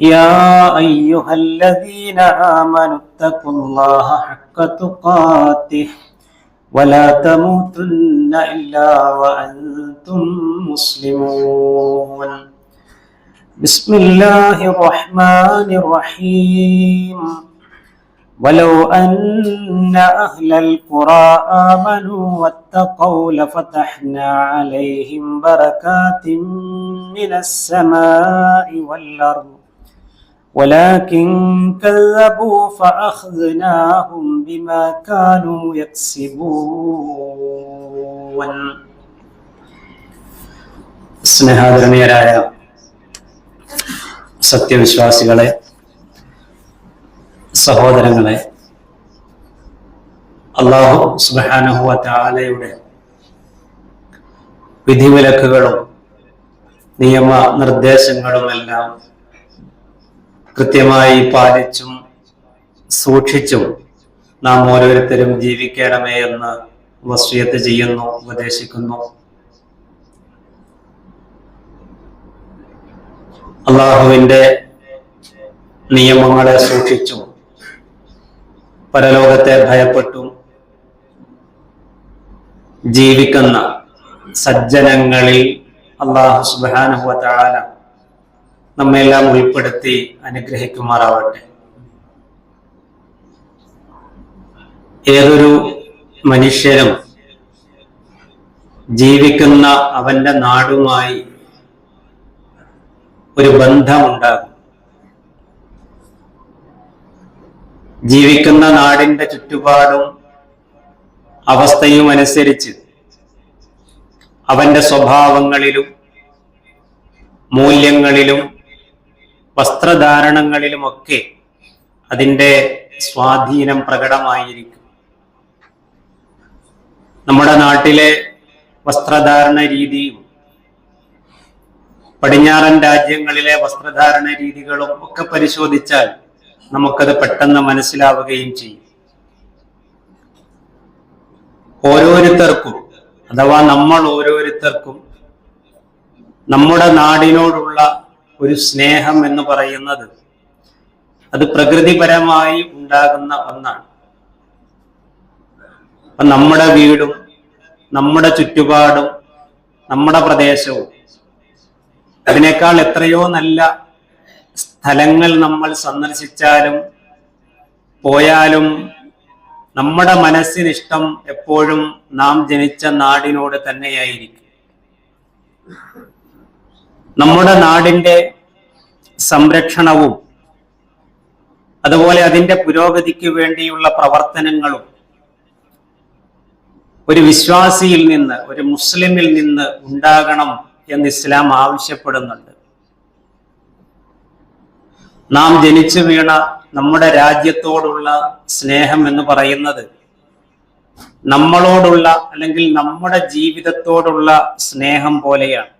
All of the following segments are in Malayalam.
يا أيها الذين آمنوا اتقوا الله حق تقاته ولا تموتن إلا وأنتم مسلمون. بسم الله الرحمن الرحيم. ولو أن أهل القرى آمنوا واتقوا لفتحنا عليهم بركات من السماء والأرض. ولكن كذبوا فأخذناهم بما كانوا يكسبون സ്നേഹാദരണീയരായ സത്യവിശ്വാസികളെ സഹോദരങ്ങളെ അള്ളാഹു സുബാനുഹുവ താലയുടെ വിധിവിലക്കുകളും നിയമ നിർദ്ദേശങ്ങളുമെല്ലാം കൃത്യമായി പാലിച്ചും സൂക്ഷിച്ചും നാം ഓരോരുത്തരും ജീവിക്കണമേ എന്ന് വസ്തുയത്ത് ചെയ്യുന്നു ഉപദേശിക്കുന്നു. അള്ളാഹുവിന്റെ നിയമങ്ങളെ സൂക്ഷിച്ചും പരലോകത്തെ ഭയപ്പെട്ടും ജീവിക്കുന്ന സജ്ജനങ്ങളിൽ അള്ളാഹു സുബാനുഹുവ താല നമ്മെല്ലാം ഉൾപ്പെടുത്തി അനുഗ്രഹിക്കുമാറാവട്ടെ. ഏതൊരു മനുഷ്യനും ജീവിക്കുന്ന അവന്റെ നാടുമായി ഒരു ബന്ധമുണ്ടാകും. ജീവിക്കുന്ന നാടിന്റെ ചുറ്റുപാടും അവസ്ഥയും അനുസരിച്ച് അവന്റെ സ്വഭാവങ്ങളിലും മൂല്യങ്ങളിലും വസ്ത്രധാരണങ്ങളിലുമൊക്കെ അതിന്റെ സ്വാധീനം പ്രകടമായിരിക്കും. നമ്മുടെ നാട്ടിലെ വസ്ത്രധാരണ രീതിയും പടിഞ്ഞാറൻ രാജ്യങ്ങളിലെ വസ്ത്രധാരണ രീതികളും ഒക്കെ പരിശോധിച്ചാൽ നമുക്കത് പെട്ടെന്ന് മനസ്സിലാവുകയും ചെയ്യും. ഓരോരുത്തർക്കും അഥവാ നമ്മൾ ഓരോരുത്തർക്കും നമ്മുടെ നാടിനോടുള്ള ഒരു സ്നേഹം എന്ന് പറയുന്നത് അത് പ്രകൃതിപരമായി ഉണ്ടാകുന്ന ഒന്നാണ്. അപ്പൊ നമ്മുടെ വീടും നമ്മുടെ ചുറ്റുപാടും നമ്മുടെ പ്രദേശവും അതിനേക്കാൾ എത്രയോ നല്ല സ്ഥലങ്ങൾ നമ്മൾ സന്ദർശിച്ചാലും പോയാലും നമ്മുടെ മനസ്സിനിഷ്ടം എപ്പോഴും നാം ജനിച്ച നാടിനോട് തന്നെയായിരിക്കും. നമ്മുടെ നാടിന്റെ സംരക്ഷണവും അതുപോലെ അതിന്റെ പുരോഗതിക്ക് വേണ്ടിയുള്ള പ്രവർത്തനങ്ങളും ഒരു വിശ്വാസിയിൽ നിന്ന് ഒരു മുസ്ലിമിൽ നിന്ന് ഉണ്ടാകണം എന്ന് ഇസ്ലാം ആവശ്യപ്പെടുന്നുണ്ട്. നാം ജനിച്ചു വീണ നമ്മുടെ രാജ്യത്തോടുള്ള സ്നേഹം എന്ന് പറയുന്നത് നമ്മളോടുള്ള അല്ലെങ്കിൽ നമ്മുടെ ജീവിതത്തോടുള്ള സ്നേഹം പോലെയാണ്.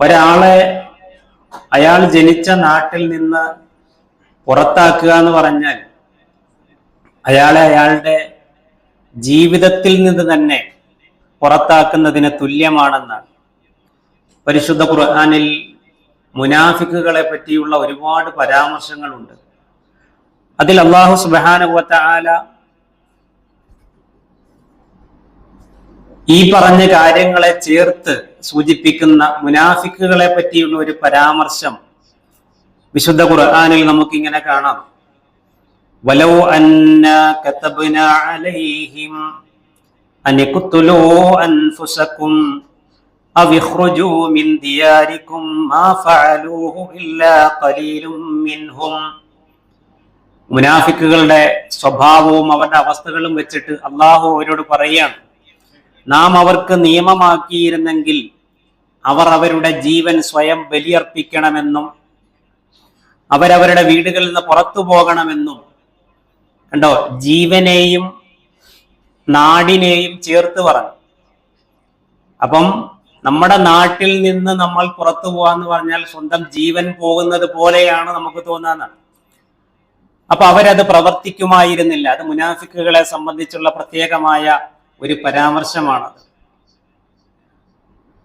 ഒരാളെ അയാൾ ജനിച്ച നാട്ടിൽ നിന്ന് പുറത്താക്കുക എന്ന് പറഞ്ഞാൽ അയാളെ അയാളുടെ ജീവിതത്തിൽ നിന്ന് തന്നെ പുറത്താക്കുന്നതിന് തുല്യമാണെന്നാണ്. പരിശുദ്ധ ഖുർആനിൽ മുനാഫിക്കുകളെ പറ്റിയുള്ള ഒരുപാട് പരാമർശങ്ങളുണ്ട്. അതിൽ അള്ളാഹു സുബാനുവത്ത ഈ പറഞ്ഞ കാര്യങ്ങളെ ചേർത്ത് സൂചിപ്പിക്കുന്ന മുനാഫിക്കുകളെ പറ്റിയുള്ള ഒരു പരാമർശം വിശുദ്ധ ഖുർആാനിൽ നമുക്കിങ്ങനെ കാണാം. വലോ അന്ന അലൈഹിം മിൻ ദിയാരികും ഖലീലും മിൻഹും. മുനാഫിക്കുകളുടെ സ്വഭാവവും അവരുടെ അവസ്ഥകളും വെച്ചിട്ട് അള്ളാഹു അവരോട് പറയുകയാണ് നാം അവർക്ക് നിയമമാക്കിയിരുന്നെങ്കിൽ അവർ അവരുടെ ജീവൻ സ്വയം ബലിയർപ്പിക്കണമെന്നും അവരവരുടെ വീടുകളിൽ നിന്ന് പുറത്തു പോകണമെന്നും കണ്ടോ? ജീവനെയും നാടിനെയും ചേർത്ത് പറഞ്ഞു. അപ്പം നമ്മുടെ നാട്ടിൽ നിന്ന് നമ്മൾ പുറത്തു പോവാന്ന് പറഞ്ഞാൽ സ്വന്തം ജീവൻ പോകുന്നത് പോലെയാണ് നമുക്ക് തോന്നാന്ന്. അപ്പൊ അവരത് പ്രവർത്തിക്കുമായിരുന്നില്ല. അത് മുനാഫിക്കുകളെ സംബന്ധിച്ചുള്ള പ്രത്യേകമായ ഒരു പരാമർശമാണത്.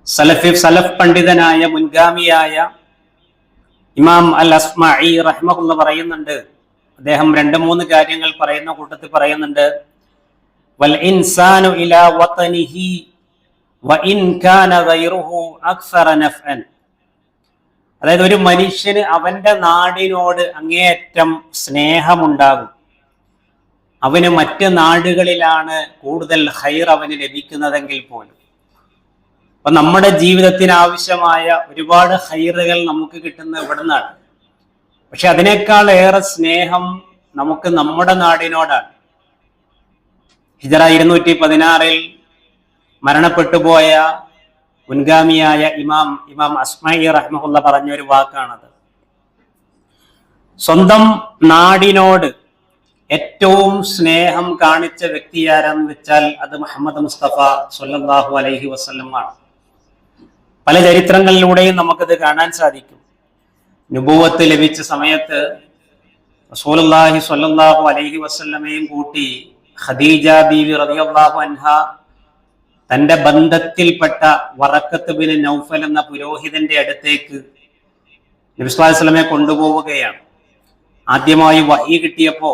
സലഫി സലഫ് പണ്ഡിതനായ മുൻഗാമിയായ ഇമാം അൽ അസ്മായി റഹ്മുള്ള പറയുന്നുണ്ട്. അദ്ദേഹം രണ്ട് മൂന്ന് കാര്യങ്ങൾ പറയുന്ന കൂട്ടത്തിൽ പറയുന്നുണ്ട്. വൽ ഇൻസാനു ഇലാ വതനിഹി വഇൻ കാന ഗൈറുഹു അക്സറ നഫ്അൻ. അതായത് ഒരു മനുഷ്യന് അവന്റെ നാടിനോട് അങ്ങേയറ്റം സ്നേഹമുണ്ടാകും. അവന് മറ്റ് നാടുകളിലാണ് കൂടുതൽ ഹൈർ അവന് ലഭിക്കുന്നതെങ്കിൽ പോലും. അപ്പൊ നമ്മുടെ ജീവിതത്തിന് ആവശ്യമായ ഒരുപാട് ഹൈറുകൾ നമുക്ക് കിട്ടുന്ന ഇവിടെ നിന്നാണ് പക്ഷെ അതിനേക്കാൾ ഏറെ സ്നേഹം നമുക്ക് നമ്മുടെ നാടിനോടാണ്. ഹിജറ ഇരുന്നൂറ്റി പതിനാറിൽ മരണപ്പെട്ടു പോയ മുൻഗാമിയായ ഇമാം ഇമാം അസ്മയി റഹ്മുള്ള പറഞ്ഞ ഒരു വാക്കാണത്. സ്വന്തം നാടിനോട് ഏറ്റവും സ്നേഹം കാണിച്ച വ്യക്തി ആരാന്ന് വെച്ചാൽ അത് മുഹമ്മദ് മുസ്തഫ സൊല്ലാഹു അലൈഹി വസല്ലമാണ് പല ചരിത്രങ്ങളിലൂടെയും നമുക്കത് കാണാൻ സാധിക്കും. നുഭൂവത്ത് ലഭിച്ച സമയത്ത് റസൂലുള്ളാഹി സ്വല്ലല്ലാഹു അലൈഹി വസ്ലമയും കൂട്ടി ഖദീജ ബീവി റബിയാഹു അൻഹ തന്റെ ബന്ധത്തിൽപ്പെട്ട വറക്കത്ത് ബിൻ നൗഫൽ എന്ന പുരോഹിതന്റെ അടുത്തേക്ക് നബിസ്വലമെ കൊണ്ടുപോവുകയാണ്. ആദ്യമായി വഹി കിട്ടിയപ്പോ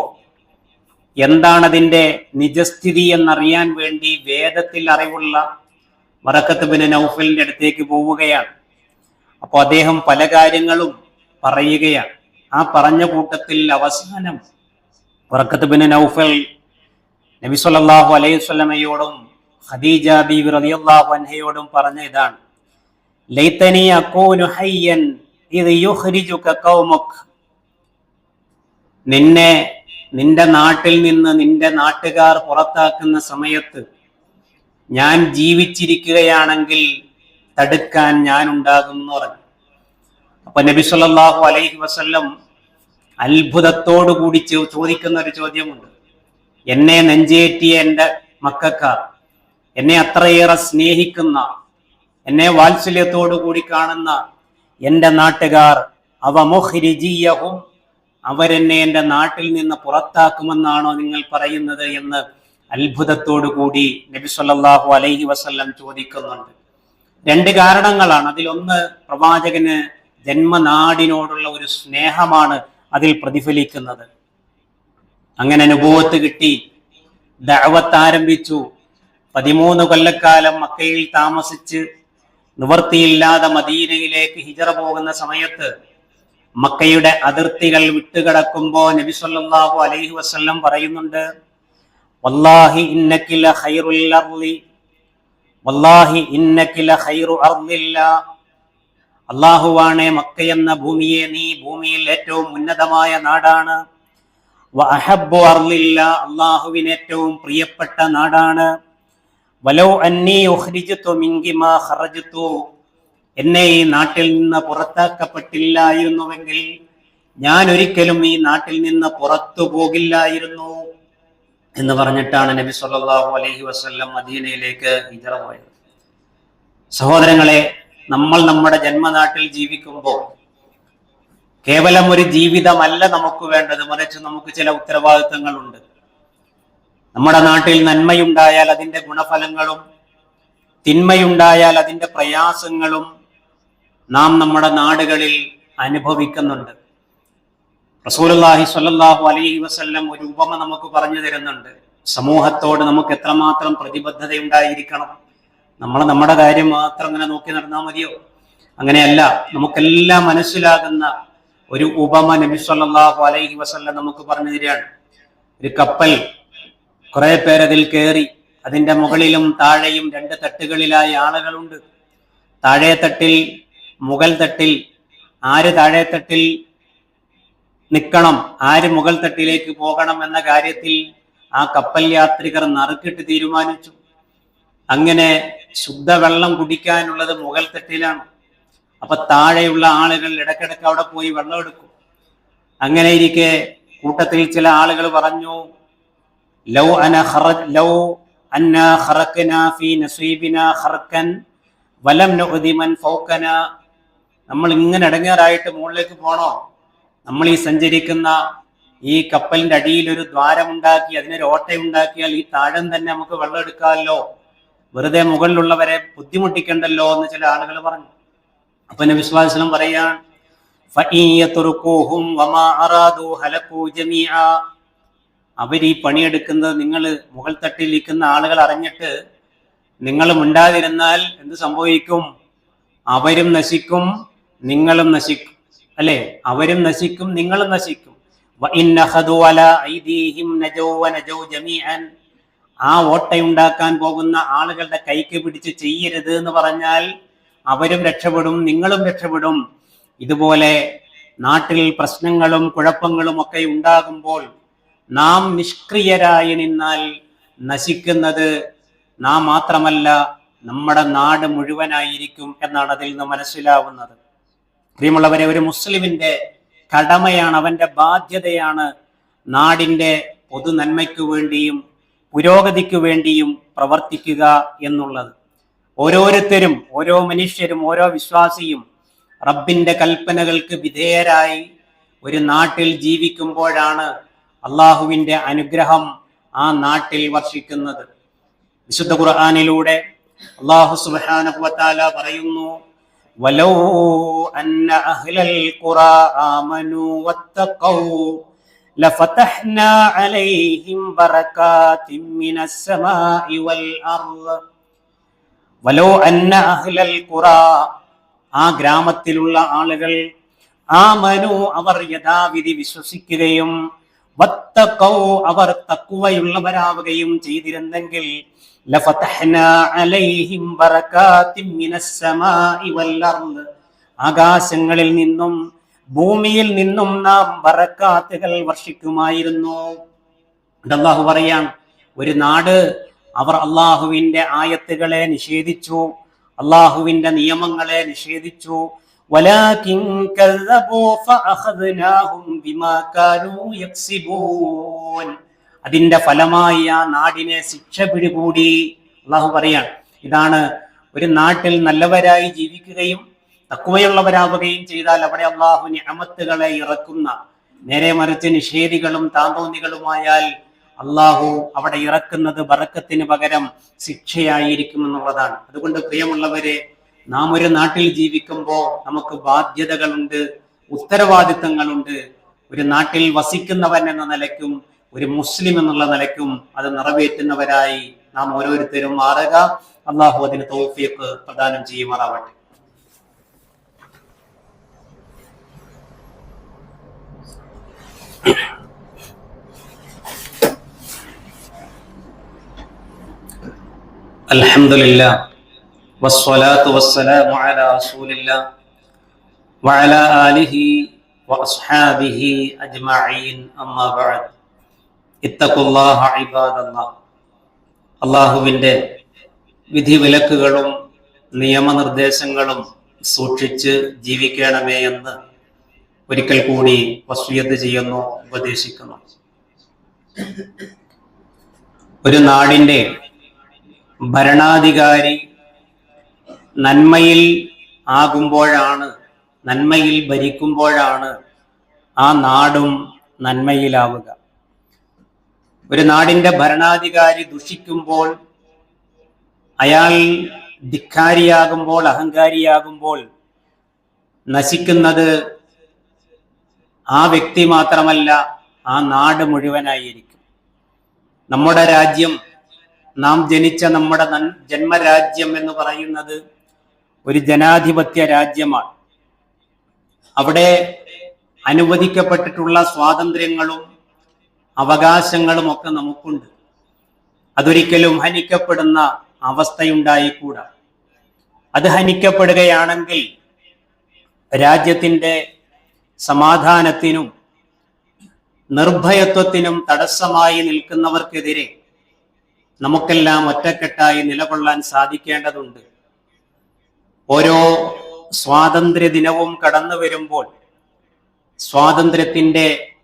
എന്താണ് അതിന്റെ നിജസ്ഥിതി എന്നറിയാൻ വേണ്ടി വേദത്തിൽ അറിവുള്ള വറക്കത്ത് ബിൻ നൗഫലിന്റെ അടുത്തേക്ക് പോവുകയാണ്. അപ്പോൾ അദ്ദേഹം പല കാര്യങ്ങളും പറയുകയാണ്. ആ പറഞ്ഞ കൂട്ടത്തിൽ അവസാനം വറക്കത്ത് ബിൻ നൗഫൽ നബി സല്ലല്ലാഹു അലൈഹി വസല്ലമയോടും ഖദീജ ബീബി റളിയല്ലാഹു അൻഹയോടും പറഞ്ഞ ഇതാണ്. ലൈതനി അകൂനു ഹയ്യൻ ഇത് യുഖ്രിജുക ഖൗമുക് നിന്നെ നിന്റെ നാട്ടിൽ നിന്ന് നിന്റെ നാട്ടുകാർ പുറത്താക്കുന്ന സമയത്ത് ഞാൻ ജീവിച്ചിരിക്കുകയാണെങ്കിൽ തടുക്കാൻ ഞാൻ ഉണ്ടാകും എന്ന് പറഞ്ഞു. അപ്പൊ നബി സല്ലല്ലാഹു അലൈഹി വസല്ലം അത്ഭുതത്തോടു കൂടി ചോദിക്കുന്ന ഒരു ചോദ്യമുണ്ട്. എന്നെ നെഞ്ചേറ്റിയ എന്റെ മക്കാർ എന്നെ അത്രയേറെ സ്നേഹിക്കുന്ന എന്നെ വാത്സല്യത്തോടു കൂടി കാണുന്ന എന്റെ നാട്ടുകാർ അവ മുഹ്രിജിയഹും അവരെന്നെ എന്റെ നാട്ടിൽ നിന്ന് പുറത്താക്കുമെന്നാണോ നിങ്ങൾ പറയുന്നത് എന്ന് അത്ഭുതത്തോടു കൂടി നബി സല്ലല്ലാഹു അലൈഹി വസല്ലം ചോദിക്കുന്നുണ്ട്. രണ്ട് കാരണങ്ങളാണ്. അതിലൊന്ന് പ്രവാചകന് ജന്മനാടിനോടുള്ള ഒരു സ്നേഹമാണ് അതിൽ പ്രതിഫലിക്കുന്നത്. അങ്ങനെ അനുഭവത്ത് കിട്ടി. ദഅവത്ത് ആരംഭിച്ചു. പതിമൂന്ന് കൊല്ലക്കാലം മക്കയിൽ താമസിച്ച് നിവർത്തിയില്ലാതെ മദീനയിലേക്ക് ഹിജറ പോകുന്ന സമയത്ത് മക്കയുടെ അതിർത്തികൾ വിട്ടുകിടക്കുമ്പോ നബി സല്ലല്ലാഹു അലൈഹി വസല്ലം പറയുന്നുണ്ട് വല്ലാഹി ഇന്നകില ഖൈറുൽ അർളി വല്ലാഹി ഇന്നകില ഖൈറു അർളില്ല അള്ളാഹുവാണെ മക്ക എന്ന ഭൂമിയെ നീ ഭൂമിയിൽ ഏറ്റവും ഉന്നതമായ നാടാണ്. വഅഹബ്ബു അർളില്ല അള്ളാഹുവിന് ഏറ്റവും പ്രിയപ്പെട്ട നാടാണ്. വലോ അന്നി ഉഖ്രിജ്തു മിങ്കിമാ ഖറജ്തു എന്നെ ഈ നാട്ടിൽ നിന്ന് പുറത്താക്കപ്പെട്ടില്ലായിരുന്നുവെങ്കിൽ ഞാൻ ഒരിക്കലും ഈ നാട്ടിൽ നിന്ന് പുറത്തു പോകില്ലായിരുന്നു എന്ന് പറഞ്ഞിട്ടാണ് നബി സല്ലല്ലാഹു അലൈഹി വസല്ലം മദീനയിലേക്ക് ഇതറ പോയത്. സഹോദരങ്ങളെ നമ്മൾ നമ്മുടെ ജന്മനാട്ടിൽ ജീവിക്കുമ്പോൾ കേവലം ഒരു ജീവിതമല്ല നമുക്ക് വേണ്ടത്. മറിച്ച് നമുക്ക് ചില ഉത്തരവാദിത്തങ്ങളുണ്ട്. നമ്മുടെ നാട്ടിൽ നന്മയുണ്ടായാൽ അതിന്റെ ഗുണഫലങ്ങളും തിന്മയുണ്ടായാൽ അതിന്റെ പ്രയാസങ്ങളും നാം നമ്മുടെ നാടുകളിൽ അനുഭവിക്കുന്നുണ്ട്. റസൂലുള്ളാഹി സ്വല്ലല്ലാഹു അലൈഹി വസല്ലം ഒരു ഉപമ നമുക്ക് പറഞ്ഞു തരുന്നുണ്ട്. സമൂഹത്തോട് നമുക്ക് എത്രമാത്രം പ്രതിബദ്ധത ഉണ്ടായിരിക്കണം നമ്മൾ നമ്മുടെ കാര്യം മാത്രം ഇങ്ങനെ നോക്കി നടന്നാൽ മതിയോ? അങ്ങനെയല്ല നമുക്കെല്ലാം മനസ്സിലാകുന്ന ഒരു ഉപമ നബി സല്ലല്ലാഹു അലൈഹി വസല്ലം നമുക്ക് പറഞ്ഞു തരികയാണ്. ഒരു കപ്പൽ കുറെ പേരതിൽ കയറി അതിന്റെ മുകളിലും താഴെയും രണ്ട് തട്ടുകളിലായി ആളുകളുണ്ട്. താഴെ തട്ടിൽ മുകൾ തട്ടിൽ ആര് താഴെ തട്ടിൽ നിൽക്കണം ആര് മുകൾ തട്ടിലേക്ക് പോകണം എന്ന കാര്യത്തിൽ ആ കപ്പൽ യാത്രികർ നറുക്കിട്ട് തീരുമാനിച്ചു. അങ്ങനെ ശുദ്ധവെള്ളം കുടിക്കാനുള്ളത് മുകൾ തട്ടിലാണ്. അപ്പൊ താഴെയുള്ള ആളുകൾ ഇടക്കിടക്ക് അവിടെ പോയി വെള്ളം എടുക്കും. അങ്ങനെ ഇരിക്കെ കൂട്ടത്തിൽ ചില ആളുകൾ പറഞ്ഞു ലൗ അന ലൗ അന്ന ഖറഖ്ന ഫീ വലം നമ്മൾ ഇങ്ങനെ ഇടങ്ങേറായിട്ട് മുകളിലേക്ക് പോണോ? നമ്മൾ ഈ സഞ്ചരിക്കുന്ന ഈ കപ്പലിന്റെ അടിയിൽ ഒരു ദ്വാരമുണ്ടാക്കി അതിനൊരു ഓട്ടയുണ്ടാക്കിയാൽ ഈ താഴം തന്നെ നമുക്ക് വെള്ളം എടുക്കാമല്ലോ. വെറുതെ മുകളിലുള്ളവരെ ബുദ്ധിമുട്ടിക്കണ്ടല്ലോ എന്ന് ചില ആളുകൾ പറഞ്ഞു. അപ്പൊ നബി വിശ്വാസം പറയാൻ അവർ ഈ പണിയെടുക്കുന്നത് നിങ്ങൾ മുകൾ നിൽക്കുന്ന ആളുകൾ അറിഞ്ഞിട്ട് നിങ്ങളും മിണ്ടാതിരുന്നാൽ എന്ത് സംഭവിക്കും? അവരും നശിക്കും. നിങ്ങളും നശിക്കും. അല്ലെ? അവരും നശിക്കും നിങ്ങളും നശിക്കും. ആ ഓട്ടയുണ്ടാക്കാൻ പോകുന്ന ആളുകളുടെ കൈക്ക് പിടിച്ച് ചെയ്യരുത് എന്ന് പറഞ്ഞാൽ അവരും രക്ഷപ്പെടും നിങ്ങളും രക്ഷപ്പെടും. ഇതുപോലെ നാട്ടിൽ പ്രശ്നങ്ങളും കുഴപ്പങ്ങളും ഒക്കെ ഉണ്ടാകുമ്പോൾ നാം നിഷ്ക്രിയരായി നിന്നാൽ നശിക്കുന്നത് നാം മാത്രമല്ല നമ്മുടെ നാട് മുഴുവനായിരിക്കും എന്നാണ് അതിൽ നിന്ന് മനസ്സിലാവുന്നത്. പ്രിയമുള്ളവരെ ഒരു മുസ്ലിമിന്റെ കടമയാണ് അവന്റെ ബാധ്യതയാണ് നാടിന്റെ പൊതു നന്മയ്ക്കു വേണ്ടിയും പുരോഗതിക്കു വേണ്ടിയും പ്രവർത്തിക്കുക എന്നുള്ളത്. ഓരോരുത്തരും ഓരോ മനുഷ്യരും ഓരോ വിശ്വാസിയും റബ്ബിന്റെ കൽപ്പനകൾക്ക് വിധേയരായി ഒരു നാട്ടിൽ ജീവിക്കുമ്പോഴാണ് അള്ളാഹുവിന്റെ അനുഗ്രഹം ആ നാട്ടിൽ വർഷിക്കുന്നത്. വിശുദ്ധ ഖുർആാനിലൂടെ അള്ളാഹു സുബ്ഹാനഹു വതആല പറയുന്നു അന്ന അഹ്ലൽ ഖുറാ ആമനു വത്തഖൗ ലഫതഹ്നാ അലൈഹിം ബറകാതിൻ മിനസ് സമാഇ വൽ അർദ് വലോ അന്ന അഹ്ലൽ ഖുറാ ആ ഗ്രാമത്തിലുള്ള ആളുകൾ ആമനു അവർ യഥാവിധി വിശ്വസിക്കുകയും വത്തഖൗ അവർ തക്കുവയുള്ളവരാവുകയും ചെയ്തിരുന്നെങ്കിൽ ലഫതഹ്നാ അലൈഹിം ബറകാതിൻ മിനസ് വൽ ആകാശങ്ങളിൽ നിന്നും ഭൂമിയിൽ നിന്നും നാം ബറക്കാത്തുകൾ വർഷിക്കുമായിരുന്നു. അള്ളാഹു പറയാം ഒരു നാട് അവർ അള്ളാഹുവിന്റെ ആയത്തുകളെ നിഷേധിച്ചു അള്ളാഹുവിന്റെ നിയമങ്ങളെ നിഷേധിച്ചു. വലാകിൻ അതിന്റെ ഫലമായി ആ നാടിനെ ശിക്ഷ പിടികൂടി. അള്ളാഹു പറയാണ് ഇതാണ് ഒരു നാട്ടിൽ നല്ലവരായി ജീവിക്കുകയും തക്കുവയുള്ളവരാവുകയും ചെയ്താൽ അവിടെ അള്ളാഹു ഞമത്തുകളെ ഇറക്കുന്ന നേരെ മറിച്ച് നിഷേധികളും താന്തോന്നികളുമായാൽ അള്ളാഹു അവിടെ ഇറക്കുന്നത് വറക്കത്തിന് പകരം ശിക്ഷയായിരിക്കും എന്നുള്ളതാണ്. അതുകൊണ്ട് പ്രിയമുള്ളവരെ നാം ഒരു നാട്ടിൽ ജീവിക്കുമ്പോൾ നമുക്ക് ബാധ്യതകളുണ്ട് ഉത്തരവാദിത്തങ്ങളുണ്ട്. ഒരു നാട്ടിൽ വസിക്കുന്നവൻ എന്ന നിലയ്ക്കും ഒരു മുസ്ലിം എന്നുള്ള നിലയ്ക്കും അത് നിറവേറ്റുന്നവരായി നാം ഓരോരുത്തരും മാറുക അള്ളാഹു അതിന് തോഫിയൊക്കെ പ്രദാനം ചെയ്യുമാറാവട്ടെ الحمد لله والصلاة والسلام على رسول الله وعلى آله وأصحابه أجمعين أما بعد അള്ളാഹുവിന്റെ വിധി വിലക്കുകളും നിയമനിർദ്ദേശങ്ങളും സൂക്ഷിച്ച് ജീവിക്കണമേ എന്ന് ഒരിക്കൽ കൂടി വസ്വിയത്ത് ചെയ്യുന്നു ഉപദേശിക്കുന്നു. ഒരു നാടിന്റെ ഭരണാധികാരി നന്മയിൽ ആകുമ്പോഴാണ് നന്മയിൽ ഭരിക്കുമ്പോഴാണ് ആ നാടും നന്മയിലാവുക. ഒരു നാടിന്റെ ഭരണാധികാരി ദുഷിക്കുമ്പോൾ അയാൾ ധിക്കാരിയാകുമ്പോൾ അഹങ്കാരിയാകുമ്പോൾ നശിക്കുന്നത് ആ വ്യക്തി മാത്രമല്ല ആ നാട് മുഴുവനായിരിക്കും. നമ്മുടെ രാജ്യം നാം ജനിച്ച നമ്മുടെ ജന്മരാജ്യം എന്ന് പറയുന്നത് ഒരു ജനാധിപത്യ രാജ്യമാണ്. അവിടെ അനുവദിക്കപ്പെട്ടിട്ടുള്ള സ്വാതന്ത്ര്യങ്ങളും അവകാശങ്ങളും ഒക്കെ നമുക്കുണ്ട്. അതൊരിക്കലും ഹനിക്കപ്പെടുന്ന അവസ്ഥയുണ്ടായിക്കൂടാ. അത് ഹനിക്കപ്പെടുകയാണെങ്കിൽ രാജ്യത്തിന്റെ സമാധാനത്തിനും നിർഭയത്വത്തിനും തടസ്സമായി നിൽക്കുന്നവർക്കെതിരെ നമുക്കെല്ലാം ഒറ്റക്കെട്ടായി നിലകൊള്ളാൻ സാധിക്കേണ്ടതുണ്ട്. ഓരോ സ്വാതന്ത്ര്യ ദിനവും കടന്നു വരുമ്പോൾ സ്വാതന്ത്ര്യത്തിന്റെ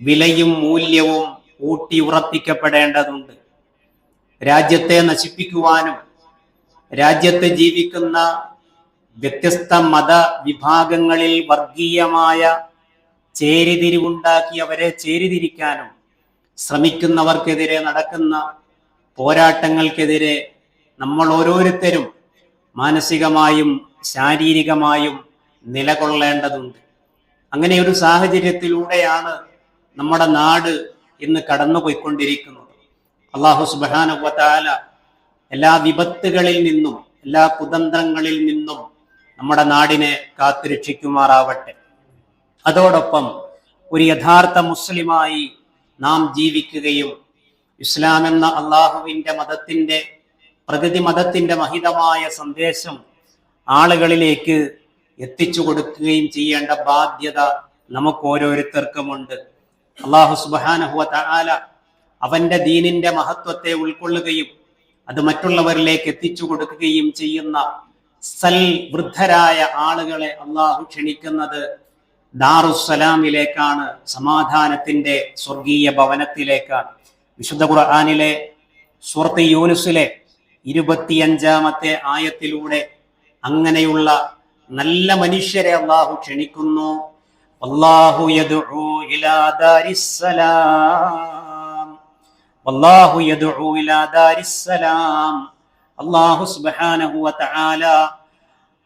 വിലയും മൂല്യവും ഊട്ടി ഉറപ്പിക്കപ്പെടേണ്ടതുണ്ട് രാജ്യത്തെ നശിപ്പിക്കുവാനും രാജ്യത്ത് ജീവിക്കുന്ന വ്യത്യസ്ത മത വിഭാഗങ്ങളിൽ വർഗീയമായ ചേരിതിരിവുണ്ടാക്കി അവരെ ചേരിതിരിക്കാനും ശ്രമിക്കുന്നവർക്കെതിരെ നടക്കുന്ന പോരാട്ടങ്ങൾക്കെതിരെ നമ്മൾ ഓരോരുത്തരും മാനസികമായും ശാരീരികമായും നിലകൊള്ളേണ്ടതുണ്ട്. അങ്ങനെ ഒരു സാഹചര്യത്തിലൂടെയാണ് നമ്മുടെ നാട് ഇന്ന് കടന്നുപോയിക്കൊണ്ടിരിക്കുന്നത് അള്ളാഹു സുബാനുവല എല്ലാ വിപത്തുകളിൽ നിന്നും എല്ലാ കുതന്ത്രങ്ങളിൽ നിന്നും നമ്മുടെ നാടിനെ കാത്തുരക്ഷിക്കുമാറാവട്ടെ. അതോടൊപ്പം ഒരു യഥാർത്ഥ മുസ്ലിമായി നാം ജീവിക്കുകയും ഇസ്ലാം എന്ന അള്ളാഹുവിന്റെ മതത്തിന്റെ പ്രകൃതി മതത്തിന്റെ മഹിതമായ സന്ദേശം ആളുകളിലേക്ക് എത്തിച്ചു കൊടുക്കുകയും ചെയ്യേണ്ട ബാധ്യത നമുക്ക് ഓരോരുത്തർക്കുമുണ്ട്. അള്ളാഹു സുബാനഹുവ അവന്റെ ദീനിന്റെ മഹത്വത്തെ ഉൾക്കൊള്ളുകയും അത് മറ്റുള്ളവരിലേക്ക് എത്തിച്ചു കൊടുക്കുകയും ചെയ്യുന്ന സൽ വൃദ്ധരായ ആളുകളെ അള്ളാഹു ക്ഷണിക്കുന്നത് ദാറുസലാമിലേക്കാണ് സമാധാനത്തിന്റെ സ്വർഗീയ ഭവനത്തിലേക്കാണ്. വിശുദ്ധ ഖുർആാനിലെ സുഹൃത്ത് യൂനുസിലെ ഇരുപത്തിയഞ്ചാമത്തെ ആയത്തിലൂടെ അങ്ങനെയുള്ള നല്ല മനുഷ്യരെ അള്ളാഹു ക്ഷണിക്കുന്നു. അള്ളാഹു യദ്ഉ ഇലാ ദാരിസ്സലാം. വല്ലാഹു യദ്ഉ ഇലാ ദാരിസ്സലാം. അള്ളാഹു സുബ്ഹാനഹു വതആല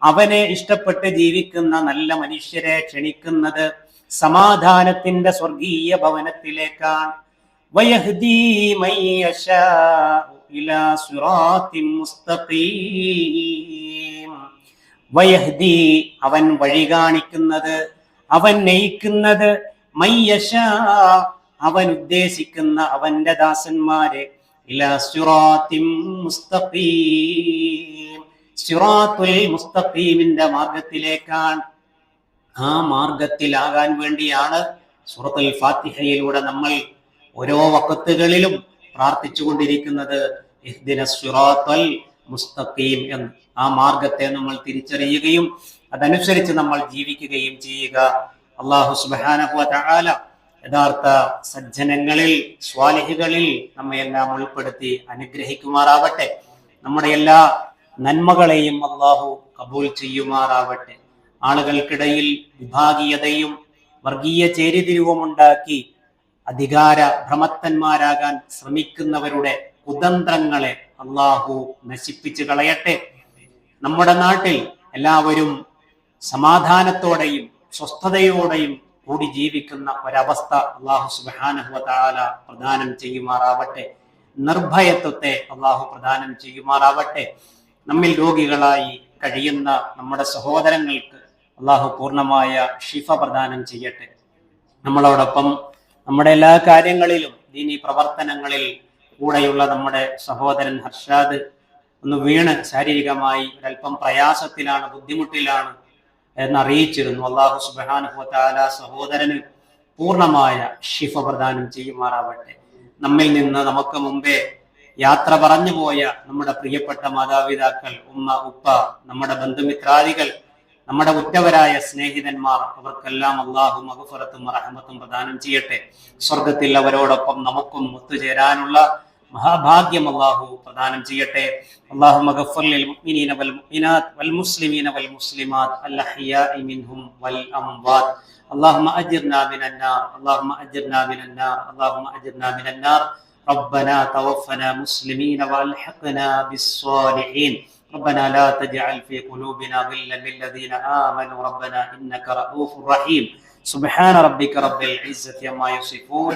അവനെ ഇഷ്ടപ്പെട്ട് ജീവിക്കുന്ന നല്ല മനുഷ്യരെ ക്ഷണിക്കുന്നത് സമാധാനത്തിന്റെ സ്വർഗീയ ഭവനത്തിലേക്കാണ്. അവൻ വഴി കാണിക്കുന്നത് അവൻ നയിക്കുന്നത് മയ്യശാ. അവൻ ഉദ്ദേശിക്കുന്ന അവന്റെ ദാസന്മാരെ മുസ്തഖീമിന്റെ മാർഗത്തിലേക്കാണ് ആ മാർഗത്തിലാകാൻ വേണ്ടിയാണ് സൂറത്തുൽ ഫാത്തിഹയിലൂടെ നമ്മൾ ഓരോ വക്കത്തുകളിലും പ്രാർത്ഥിച്ചു കൊണ്ടിരിക്കുന്നത് മുസ്തഖീം എന്ന് ആ മാർഗത്തെ നമ്മൾ തിരിച്ചറിയുകയും അതനുസരിച്ച് നമ്മൾ ജീവിക്കുകയും ചെയ്യുക. അള്ളാഹു തആല യഥാർത്ഥ സജ്ജനങ്ങളിൽ സ്വാലിഹികളിൽ നമ്മയെല്ലാം ഉൾപ്പെടുത്തി അനുഗ്രഹിക്കുമാറാവട്ടെ. നമ്മുടെ എല്ലാ നന്മകളെയും അള്ളാഹു കബൂൽ ചെയ്യുമാറാവട്ടെ. ആളുകൾക്കിടയിൽ വിഭാഗീയതയും വർഗീയ ചേരിതിരിവും ഉണ്ടാക്കി അധികാര ഭ്രമത്തന്മാരാകാൻ ശ്രമിക്കുന്നവരുടെ കുതന്ത്രങ്ങളെ അള്ളാഹു നശിപ്പിച്ചു കളയട്ടെ. നമ്മുടെ നാട്ടിൽ എല്ലാവരും സമാധാനത്തോടെയും സ്വസ്ഥതയോടെയും കൂടി ജീവിക്കുന്ന ഒരവസ്ഥ അള്ളാഹു സുബാനഹുല പ്രദാനം ചെയ്യുമാറാവട്ടെ. നിർഭയത്വത്തെ അള്ളാഹു പ്രദാനം ചെയ്യുമാറാവട്ടെ. നമ്മിൽ രോഗികളായി കഴിയുന്ന നമ്മുടെ സഹോദരങ്ങൾക്ക് അള്ളാഹു പൂർണമായ ഷിഫ പ്രദാനം ചെയ്യട്ടെ. നമ്മളോടൊപ്പം നമ്മുടെ എല്ലാ കാര്യങ്ങളിലും ദീനി പ്രവർത്തനങ്ങളിൽ കൂടെയുള്ള നമ്മുടെ സഹോദരൻ ഹർഷാദ് ഒന്ന് വീണ് ശാരീരികമായി ഒരല്പം പ്രയാസത്തിലാണ് ബുദ്ധിമുട്ടിലാണ്. എന്ന് അറിയിച്ചിരുന്നു അള്ളാഹു സുബാനുഭവത്താല സഹോദരന് പൂർണമായ ഷിഫ പ്രദാനം ചെയ്യുമാറാവട്ടെ. നമ്മിൽ നിന്ന് നമുക്ക് മുമ്പേ യാത്ര പറഞ്ഞു പോയ നമ്മുടെ പ്രിയപ്പെട്ട മാതാപിതാക്കൾ ഉമ്മ ഉപ്പ നമ്മുടെ ബന്ധുമിത്രാദികൾ നമ്മുടെ ഉറ്റവരായ സ്നേഹിതന്മാർ അവർക്കെല്ലാം അള്ളാഹു മഹഫറത്തും റഹമത്തും പ്രദാനം ചെയ്യട്ടെ. സ്വർഗത്തിൽ അവരോടൊപ്പം നമുക്കും ഒത്തുചേരാനുള്ള മഹാഭാഗ്യം അള്ളാഹു പ്രദാനം ചെയ്യട്ടെ അള്ളാഹു മഗഫർ ലിൽ മുഅ്മിനീന വൽ മുഅ്മിനാത്ത് വൽ മുസ്ലിമീന വൽ മുസ്ലിമാത്ത് അൽ അഹ്യാഇ മിൻഹും വൽ അംവാത്ത് اللهم أجرنا من النار اللهم أجرنا من النار اللهم أجرنا من النار ربنا توفنا مسلمين والحقنا بالصالحين ربنا لا تجعل في قلوبنا غلا للذين آمنوا ربنا إنك رؤوف رحيم سبحان ربك رب العزة عما يصفون